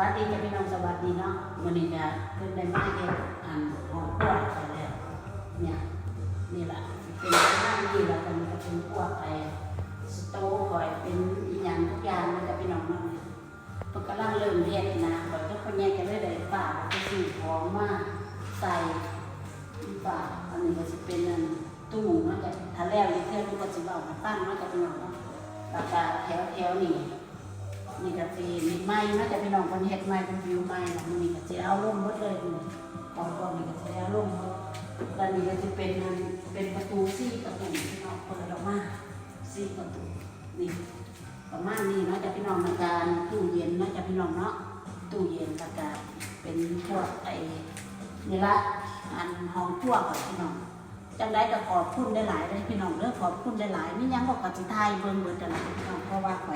วัสดีจะพี่น้องสวัสดีเนาะวันนี้จะเพิ่นได้มาเฮ็ดอันหอมกล้วยไปแล้วเนี่ยนี่แหละเป็นบ้านนี่แหละมันก็เป็นพวกไอ้สโต๊คอยเป็นอีหยังทุกอย่างมันจะพี่น้องเนาะเพิ่นกำลังเริ่มเฮ็ดนะข่อยก็คนแยกกันเลยได้ฝากไปซื้อของมาใส่ฝาอันนี้ก็สิเป็นอันตู้มันก็ถ้าแล้วนี่เพื่อนมันก็สิเว้ามาตั้งมันก็พี่น้องเนาะแล้วก็แถวแถวๆนี่ นี่ก็สิมีไม้น่าจะพี่น้องคนเฮ็ดไม้เป็นวิวไม้นะมันนี่ก็สิเอาลงหมดเลยนี่กองกองนี่ก็สิเอาลงหมดแล้วนี่ก็สิเป็นเป็นประตูสี่ประตูพี่น้องเปิดออกมาสี่ประตูนี่ประมาณนี้เนาะจะพี่น้องในการตู้เย็นเนาะจะพี่น้องเนาะตู้เย็นแล้วก็เป็นพวกไอ้นี่ละอันห้องครัวของพี่น้องจังได้ก็ขอบคุณได้หลายเลยพี่น้องเด้อขอบคุณได้หลายไม่ยังบอกกับสิทยเบิ่งเบิดกันพี่น้องเพราะว่าข่อย